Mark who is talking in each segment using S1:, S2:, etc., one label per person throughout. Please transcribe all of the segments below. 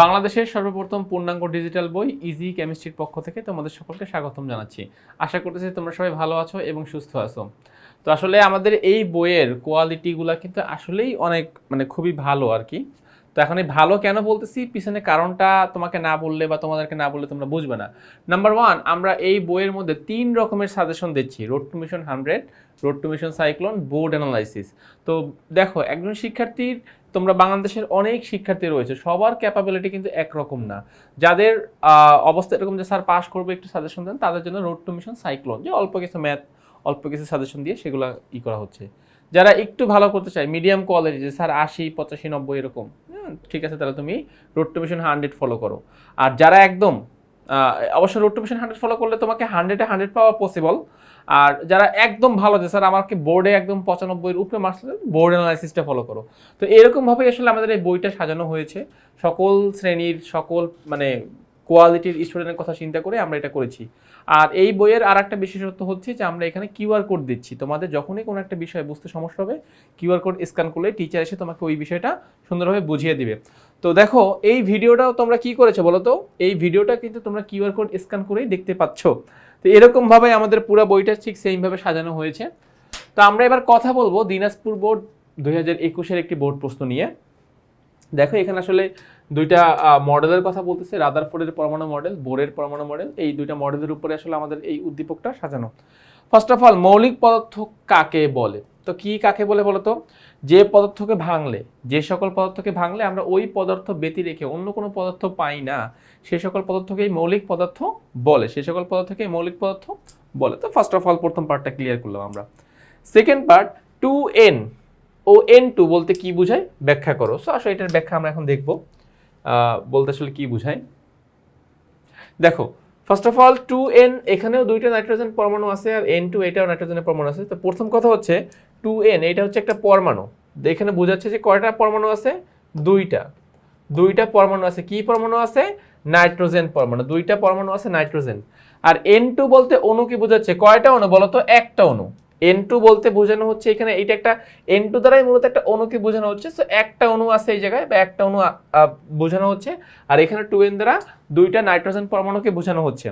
S1: বাংলাদেশের সর্বপ্রথম পূর্ণাঙ্গ ডিজিটাল বই ইজি কেমিস্ট্রির পক্ষ থেকে তোমাদের সকলকে স্বাগতম জানাচ্ছি। আশা করতেছি তোমরা সবাই ভালো আছো এবং সুস্থ আছো। তো আসলে আমাদের এই বইয়ের কোয়ালিটিগুলো কিন্তু আসলেই অনেক মানে খুবই ভালো আর কি। তো এখন এই ভালো কেন বলতেছি? পিছনে কারণটা তোমাকে না বললে বা তোমাদেরকে না বললে তোমরা বুঝবে না। নাম্বার ওয়ান আমরা এই বইয়ের মধ্যে তিন রকমের সাজেশন দিচ্ছি road to mission hundred road to mission cyclone board analysis তো দেখো, একজন শিক্ষার্থীর তোমরা বাংলাদেশের অনেক শিক্ষার্থী রয়েছে সবার ক্যাপাবিলিটি কিন্তু একরকম না। যাদের অবস্থা এরকম যে স্যার পাস করবে একটু সাজেশন দেন তাদের জন্য রোড টু মিশন সাইক্লোন যে অল্প কিছু ম্যাথ অল্প কিছু সাজেশন দিয়ে সেগুলো ই করা হচ্ছে। যারা একটু ভালো করতে চায় মিডিয়াম কোয়ালিটি যে স্যার আশি পঁচাশি নব্বই এরকম হুম, ঠিক আছে তাহলে তুমি road to mission hundred follow করো। আর যারা একদম অবশ্য road to mission hundred follow করলে তোমাকে হান্ড্রেডে হান্ড্রেড পাওয়া পসিবল আর যারা একদম ভালো যে, স্যার, আমাকে বোর্ডে একদম পঁচানব্বইয়ের উপরে মার্কস বোর্ড অ্যানালাইসিসটা ফলো করো। তো এরকমভাবেই আসলে আমাদের এই বইটা সাজানো হয়েছে। সকল শ্রেণির, সকল মানে কোয়ালিটির স্টুডেন্টের কথা চিন্তা করে আমরা এটা করেছি। আর এই বইয়ের আর একটা বিশেষত্ব হচ্ছে যে, আমরা এখানে কিউআর কোড দিচ্ছি। তোমাদের যখনই কোনো একটা বিষয় বুঝতে সমস্যা হবে কিউআর কোড স্ক্যান করলে টিচার এসে তোমাকে ওই বিষয়টা সুন্দরভাবে বুঝিয়ে দিবে। তো দেখো, এই ভিডিওটাও তোমরা কি করেছ বলো তো? এই ভিডিওটা কিন্তু তোমরা কিউআর কোড স্ক্যান করেই দেখতে পাচ্ছ। তো এরকমভাবে আমাদের পুরো বইটা ঠিক সেইভাবে সাজানো হয়েছে। তো আমরা এবার কথা বলব দিনাজপুর বোর্ড দুই হাজার একুশের একটি বোর্ড প্রশ্ন নিয়ে। দেখো, এখানে আসলে দুইটা মডেলের কথা বলতেছে, রাদারফোর্ডের পরমাণু মডেল, বোরের পরমাণু মডেল, এই দুইটা মডেলের উপরে আসলে আমাদের এই উদ্দীপকটা সাজানো। ফার্স্ট অফ অল মৌলিক পদার্থ কাকে বলে? তো কি কাকে বলে বলতো? যে পদার্থকে ভাঙলে, যে সকল পদার্থকে ভাঙলে আমরা ওই পদার্থ ব্যতি রেখে অন্য কোনো পদার্থ পাই না, সে সকল পদার্থকেই মৌলিক পদার্থ বলে, সে সকল পদার্থকেই মৌলিক পদার্থ বলে। তো ফার্স্ট অফ অল প্রথম পার্টটা ক্লিয়ার করলাম আমরা। Second part two N O N two বলতে কি বোঝায়? ব্যাখ্যা করো। সো আসলে এটার ব্যাখ্যা আমরা এখন দেখব। বলতে আসলে কি বোঝায়? দেখো first of all two N এখানেও দুইটা নাইট্রোজেন পরমাণু আছে আর এন টু এটাও নাইট্রোজেনের পরমাণু আছে। তো প্রথম কথা হচ্ছে টু এন এটা হচ্ছে একটা পরমাণু। এখানে বোঝাচ্ছে যে কয়টা পরমাণু আছে? দুইটা। দুইটা পরমাণু আছে। কি পরমাণু আছে? নাইট্রোজেন পরমাণু। দুইটা পরমাণু আছে নাইট্রোজেন। আর এন টু বলতে অণু কি বোঝাচ্ছে? কয়টা অণু বলতো? একটা অণু। এন টু বলতে বোঝানো হচ্ছে এখানে এটা একটা এন টু দ্বারাই মূলত একটা অণুকে বোঝানো হচ্ছে। সো একটা অণু আছে এই জায়গায় বা একটা অণু বোঝানো হচ্ছে। আর এখানে টু এন দ্বারা দুইটা নাইট্রোজেন পরমাণুকে বোঝানো হচ্ছে।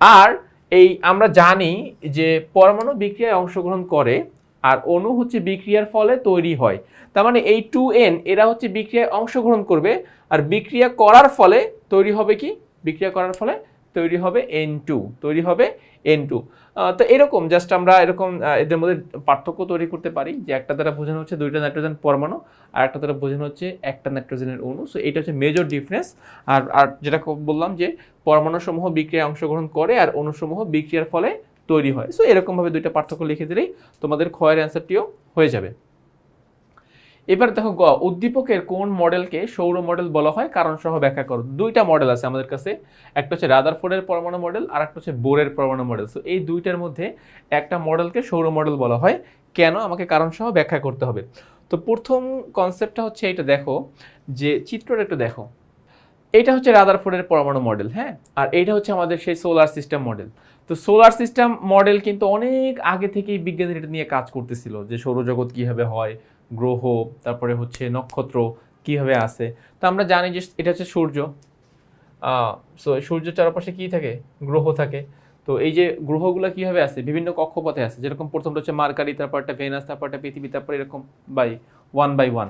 S1: আর এই আমরা জানি যে পরমাণু বিক্রিয়ায় অংশগ্রহণ করে আর অণু হচ্ছে বিক্রিয়ার ফলে তৈরি হয়। তার মানে এই টু এন এরা হচ্ছে বিক্রিয়ায় অংশগ্রহণ করবে। আর বিক্রিয়া করার ফলে তৈরি হবে কি? বিক্রিয়া করার ফলে তৈরি হবে এন টু তৈরি হবে এন টু তো এরকম জাস্ট আমরা এরকম এদের মধ্যে পার্থক্য তৈরি করতে পারি যে একটা দ্বারা বোঝানো হচ্ছে দুইটা নাইট্রোজেন পরমাণু আর একটা দ্বারা বোঝানো হচ্ছে একটা নাইট্রোজেনের অণু। সো এটা হচ্ছে মেজর ডিফারেন্স আর আর যেটা বললাম যে পরমাণুসমূহ বিক্রিয়ায় অংশগ্রহণ করে আর অণুসমূহ বিক্রিয়ার ফলে তৈরি হয়। সো এরকমভাবে দুইটা পার্থক্য লিখে দিলেই তোমাদের ক্ষয়ের অ্যান্সারটিও হয়ে যাবে। এবার দেখো গ, উদ্দীপকের কোন মডেলকে সৌর মডেল বলা হয়? কারণ সহ ব্যাখ্যা করো। দুইটা মডেল আছে আমাদের কাছে। একটা হচ্ছে রাদারফোর্ডের পরমাণু মডেল আর একটা হচ্ছে বোরের পরমাণু মডেল। সো এই দুইটার মধ্যে একটা মডেলকে সৌর মডেল বলা হয়। কেন? আমাকে কারণ সহ ব্যাখ্যা করতে হবে। তো প্রথম কনসেপ্টটা হচ্ছে এটা দেখো, যে চিত্রটা একটু দেখো। এটা হচ্ছে রাদারফোর্ডের পরমাণু মডেল হ্যাঁ? আর এইটা হচ্ছে আমাদের সেই সোলার সিস্টেম মডেল। তো সোলার সিস্টেম মডেল কিন্তু অনেক আগে থেকেই বিজ্ঞানীরা এটা নিয়ে কাজ করতেছিল, যে সৌরজগৎ কীভাবে হয় গ্রহ, তারপরে হচ্ছে নক্ষত্র কীভাবে আসে তো আমরা জানি যে এটা হচ্ছে সূর্য। সো সূর্যের চারপাশে কী থাকে? গ্রহ থাকে। তো এই যে গ্রহগুলো কীভাবে আসে বিভিন্ন কক্ষপথে আসে যেরকম প্রথমটা হচ্ছে মার্কারি, তারপরটা ভেনাস, তারপরটা পৃথিবী, তারপর এরকম বাই ওয়ান বাই ওয়ান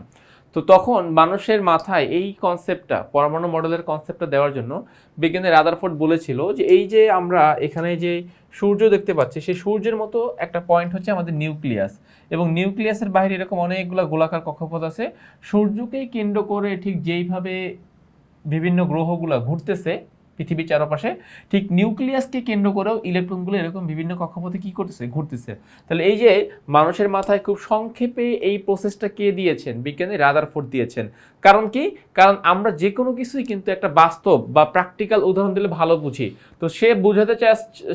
S1: তো তখন মানুষের মাথায় এই কনসেপ্টটা পরমাণু মডেলের কনসেপ্টটা দেওয়ার জন্য বিজ্ঞানী রাদারফোর্ড বলেছিল যে এই যে আমরা এখানে যে সূর্য দেখতে পাচ্ছি, সেই সূর্যের মতো একটা পয়েন্ট হচ্ছে আমাদের নিউক্লিয়াস। এবং নিউক্লিয়াসের বাইরে এরকম অনেকগুলো গোলাকার কক্ষপথ আছে। সূর্যকেই কেন্দ্র করে ঠিক যেইভাবে বিভিন্ন গ্রহগুলো ঘুরতেছে পৃথিবীর চারপাশে, ঠিক নিউক্লিয়াসকে কেন্দ্র করেও ইলেকট্রনগুলো এরকম বিভিন্ন কক্ষপথে কি করতেছে, ঘুরতেছে। তাহলে এই যে মানুষের মাথায় খুব সংক্ষেপে এই প্রসেসটা কে দিয়েছেন? বিজ্ঞানী রাদারফোর্ড দিয়েছেন। কারণ কি? কারণ আমরা যে কোনো কিছুই কিন্তু একটা বাস্তব বা প্র্যাকটিক্যাল উদাহরণ দিলে ভালো বুঝি। তো সে বোঝাতে চা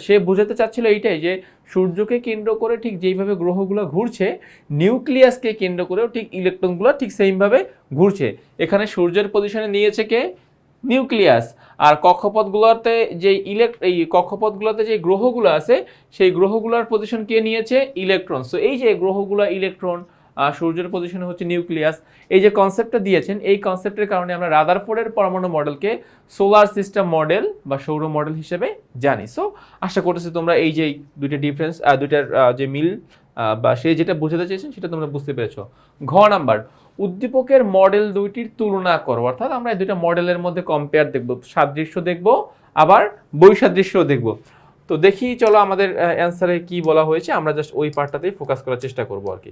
S1: সে বোঝাতে চাচ্ছিল এইটাই যে সূর্যকে কেন্দ্র করে ঠিক যেইভাবে গ্রহগুলো ঘুরছে, নিউক্লিয়াসকে কেন্দ্র করেও ঠিক ইলেকট্রনগুলো ঠিক সেইভাবে ঘুরছে। এখানে সূর্যের পজিশনে নিয়েছে কে? নিউক্লিয়াস। আর কক্ষপথগুলোতে যে ইলেক এই কক্ষপথগুলোতে যে গ্রহগুলো আছে, সেই গ্রহগুলোর পজিশন কে নিয়েছে? ইলেকট্রন সো এই যে গ্রহগুলো ইলেকট্রন সূর্যের পজিশনে হচ্ছে নিউক্লিয়াস এই যে কনসেপ্টটা দিয়েছেন, এই কনসেপ্টের কারণে আমরা রাদারফোর্ডের পরমাণু মডেলকে সোলার সিস্টেম মডেল বা সৌর মডেল হিসেবে জানি। সো আশা করতেছি তোমরা এই যে দুইটা ডিফারেন্স দুইটার যে মিল বা সে যেটা বোঝাতে চেয়েছেন সেটা তোমরা বুঝতে পেরেছ। ঘ নাম্বার উদ্দীপকের মডেল দুইটির তুলনা করো। অর্থাৎ আমরা এই দুইটা মডেলের মধ্যে কম্পেয়ার দেখব, সাদৃশ্য দেখব, আবার বৈসাদৃশ্যও দেখব। তো দেখি, চলো আমাদের অ্যান্সারে কি বলা হয়েছে, আমরা জাস্ট ওই পার্টটাতেই ফোকাস করার চেষ্টা করব আর কি।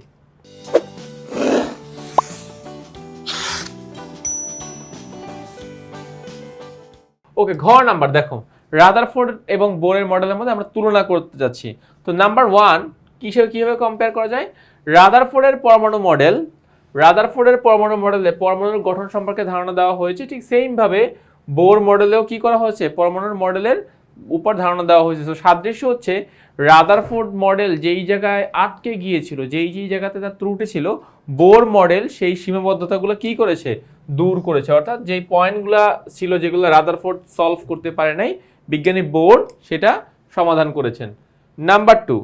S1: ওকে ঘ নাম্বার, দেখো। রাদারফোর্ড এবং বোরের মডেলের মধ্যে আমরা তুলনা করতে যাচ্ছি। তো নাম্বার ওয়ান কিসে কীভাবে কম্পেয়ার করা যায়? রাদারফোর্ডের পরমাণু মডেল রাদারফোর্ডের পরমাণু মডেলে পরমাণুর গঠন সম্পর্কে ধারণা দেওয়া হয়েছে। ঠিক সেম ভাবে বোর মডেলেও কি করা হয়েছে? পরমাণুর মডেলের উপর ধারণা দেওয়া হয়েছে। তো সাদৃশ্য হচ্ছে রাদারফোর্ড মডেল যেই জায়গায় আটকে গিয়েছিল, যেই যেই জায়গাতে তার ত্রুটি ছিল, বোর মডেল সেই সীমাবদ্ধতাগুলো কি করেছে? দূর করেছে। অর্থাৎ যেই পয়েন্টগুলো ছিল যেগুলো রাদারফোর্ড সলভ করতে পারে নাই, বিজ্ঞানী বোর সেটা সমাধান করেছেন। নাম্বার টু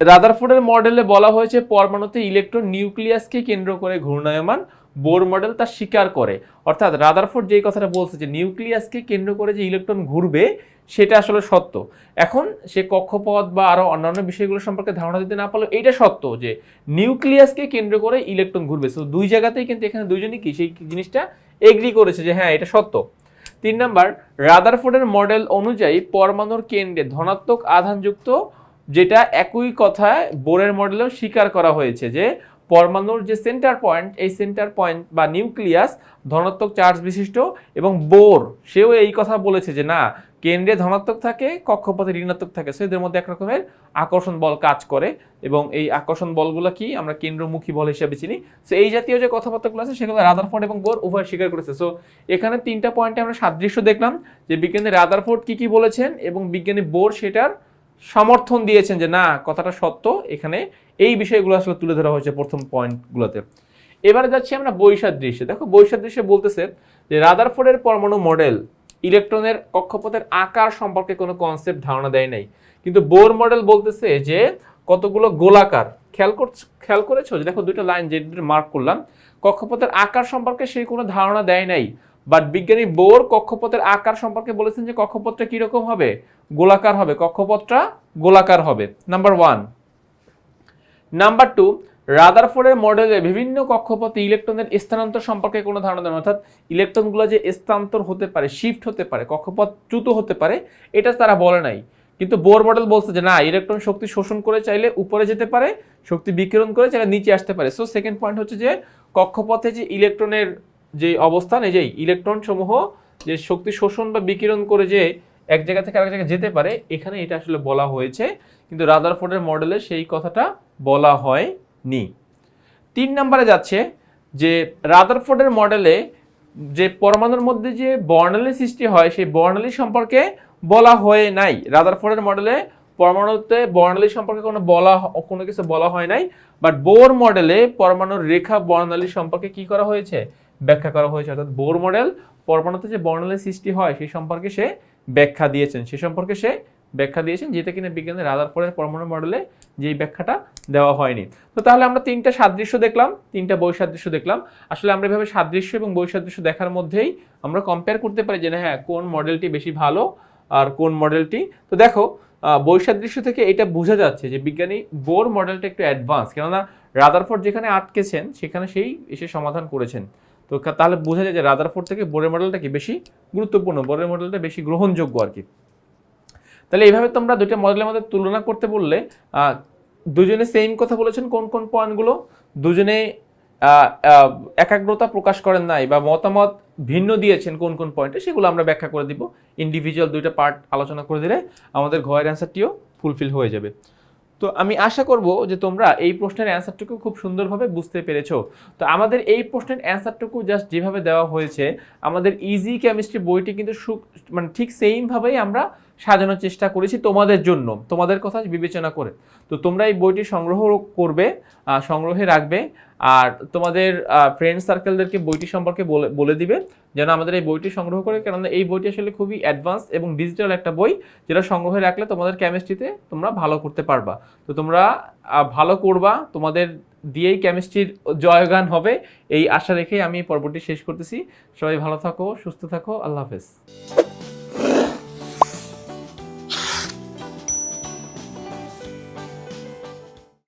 S1: রাদারফোর্ডের মডেলে বলা হয়েছে পরমাণুতে ইলেকট্রন নিউক্লিয়াসকে কেন্দ্র করে ঘূর্ণায়মান বোর মডেল তা স্বীকার করে। অর্থাৎ রাদারফোর্ড যেই কথাটা বলছে যে নিউক্লিয়াসকে কেন্দ্র করে যে ইলেকট্রন ঘুরবে, সেটা আসলে সত্য। এখন সে কক্ষপথ বা আরও অন্যান্য বিষয়গুলো সম্পর্কে ধারণা দিতে না পারলেও এটা সত্য যে নিউক্লিয়াসকে কেন্দ্র করে ইলেকট্রন ঘুরবে। তো দুই জায়গাতেই কিন্তু এখানে দুইজনই কি সেই জিনিসটা এগ্রি করেছে যে হ্যাঁ এটা সত্য। তিন নাম্বার, রাদারফোর্ডের মডেল অনুযায়ী পরমাণুর কেন্দ্রে ধনাত্মক আধানযুক্ত যেটা একই কথায় বোরের মডেলেও স্বীকার করা হয়েছে যে পরমাণুর যে সেন্টার পয়েন্ট এই সেন্টার পয়েন্ট বা নিউক্লিয়াস ধনাত্মক চার্জ বিশিষ্ট এবং বোর, সেও এই কথা বলেছে যে না, কেন্দ্রে ধনাত্মক থাকে, কক্ষপথে ঋণাত্মক থাকে। সো এদের মধ্যে এক রকমের আকর্ষণ বল কাজ করে এবং এই আকর্ষণ বলগুলো কি আমরা কেন্দ্রমুখী বল হিসেবে চিনি। সো এই জাতীয় যে কথাবার্তাগুলো আছে, সেগুলো রাদারফোর্ড এবং বোর উভয় স্বীকার করেছে। সো এখানে তিনটা পয়েন্টে আমরা সাদৃশ্য দেখলাম যে বিজ্ঞানী রাদারফোর্ড কি কি বলেছেন এবং বিজ্ঞানী বোর সেটার সমর্থন দিয়েছেন যে, না, কথাটা সত্য। এখানে এই বিষয়গুলো আসলে তুলে ধরা হয়েছে প্রথম পয়েন্টগুলোতে। এবারে যাচ্ছি আমরা বৈসাদৃশ্যে দেখো বৈসাদৃশ্যে বলতেছে যে, রাদারফোর্ডের পরমাণু মডেল ইলেকট্রনের কক্ষপথের আকার সম্পর্কে কোনো কনসেপ্ট ধারণা দেয় নাই। কিন্তু বোর মডেল বলতেছে যে, কতগুলো গোলাকার। খেয়াল করছ, খেয়াল করেছ? যে, দেখো দুটো লাইন যে মার্ক করলাম। কক্ষপথের আকার সম্পর্কে সেই কোনো ধারণা দেয় নাই। বাট বিজ্ঞানী বোর কক্ষপথের আকার সম্পর্কে বলেছেন যে কক্ষপথটা কীরকম হবে? গোলাকার হবে। কক্ষপথটা গোলাকার হবে। নাম্বার ওয়ান নাম্বার টু রাদারফোর্ডের মডেলে বিভিন্ন কক্ষপথে ইলেকট্রনের স্থানান্তর সম্পর্কে কোনো ধারণা দেন অর্থাৎ ইলেকট্রনগুলো যে স্থানান্তর হতে পারে শিফট হতে পারে, কক্ষপথ চ্যুত হতে পারে, এটা তারা বলে নাই। কিন্তু বোর মডেল বলছে যে না ইলেকট্রন শক্তি শোষণ করে চাইলে উপরে যেতে পারে, শক্তি বিকিরণ করে চাইলে নিচে আসতে পারে। সো সেকেন্ড পয়েন্ট হচ্ছে যে কক্ষপথে যে ইলেকট্রনের যে অবস্থান, এই যে ইলেকট্রন সমূহ যে শক্তি শোষণ বা বিকিরণ করে যে এক জায়গা থেকে আরেক জায়গায় যেতে পারে, এখানে এটা আসলে বলা হয়েছে। কিন্তু রাদারফোর্ডের মডেলে সেই কথাটা বলা হয়নি। তিন নম্বরে যাচ্ছে যে রাদারফোর্ডের মডেলে যে পরমাণুর মধ্যে যে বর্ণালী সৃষ্টি হয়, সেই বর্ণালী সম্পর্কে বলা হয় নাই। রাদারফোর্ডের মডেলে পরমাণুতে বর্ণালী সম্পর্কে কোনো বলা কোনো কিছু বলা হয় নাই। বাট বোর মডেলে পরমাণুর রেখা বর্ণালী সম্পর্কে কি করা হয়েছে? ব্যাখ্যা করা হয়েছে। অর্থাৎ বোর মডেল পরমাণুতে যে বর্ণালী সৃষ্টি হয়, সেই সম্পর্কে সে ব্যাখ্যা দিয়েছেন। সে সম্পর্কে সে ব্যাখ্যা দিয়েছেন, যেটা কিনা বিজ্ঞানের রাদারফোর্ডের পরমাণু মডেলে যেই ব্যাখ্যাটা দেওয়া হয়নি। তো তাহলে আমরা তিনটা সাদৃশ্য দেখলাম, তিনটা বৈসাদৃশ্য দেখলাম। আসলে আমরা এভাবে সাদৃশ্য এবং বৈসাদৃশ্য দেখার মধ্যেই আমরা কম্পেয়ার করতে পারি যে হ্যাঁ কোন মডেলটি বেশি ভালো আর কোন মডেলটি। তো দেখো বৈসাদৃশ্য থেকে এটা বোঝা যাচ্ছে যে বিজ্ঞানী বোর মডেলটা একটু অ্যাডভান্স কেননা রাদারফোর্ড যেখানে আটকেছেন, সেখানে সেই এসে সমাধান করেছেন। তো তাহলে বোঝা যায় যে রাদারফোর্ড থেকে বোরের মডেলটা কি বেশি গুরুত্বপূর্ণ? বোরের মডেলটা বেশি গ্রহণযোগ্য আর কি। তাহলে এইভাবে তোমরা দুইটা মডেলের মধ্যে তুলনা করতে বললে দুজনে সেম কথা বলেছেন কোন কোন পয়েন্টগুলো দুজনে একাগ্রতা প্রকাশ করেন নাই বা মতামত ভিন্ন দিয়েছেন কোন কোন পয়েন্টে সেগুলো আমরা ব্যাখ্যা করে দিব। ইন্ডিভিজুয়াল দুইটা পার্ট আলোচনা করে দিলে আমাদের ঘয়ের অ্যান্সারটিও ফুলফিল হয়ে যাবে। তো আমি আশা করব যে তোমরা এই প্রশ্নের অ্যান্সারটুকু খুব সুন্দরভাবে বুঝতে পেরেছ। তো আমাদের এই প্রশ্নের অ্যান্সারটুকু জাস্ট যেভাবে দেওয়া হয়েছে, আমাদের ইজি কেমিস্ট্রি বইটি কিন্তু মানে ঠিক সেইমভাবেই আমরা সাজানোর চেষ্টা করেছি তোমাদের জন্য, তোমাদের কথা বিবেচনা করে। তো তোমরা এই বইটি সংগ্রহ করবে সংগ্রহে রাখবে, আর তোমাদের ফ্রেন্ড সার্কেলদেরকে বইটি সম্পর্কে বলে বলে দিবে, যেন আমাদের এই বইটি সংগ্রহ করে, কেননা এই বইটি আসলে খুবই অ্যাডভান্স এবং ডিজিটাল একটা বই, যেটা সংগ্রহে রাখলে তোমাদের কেমিস্ট্রিতে তোমরা ভালো করতে পারবা। তো তোমরা ভালো করবা, তোমাদের দিয়েই কেমিস্ট্রির জয়গান হবে, এই আশা রেখে আমি পর্বটি শেষ করতেছি। সবাই ভালো থাকো, সুস্থ থাকো, আল্লাহ হাফেজ।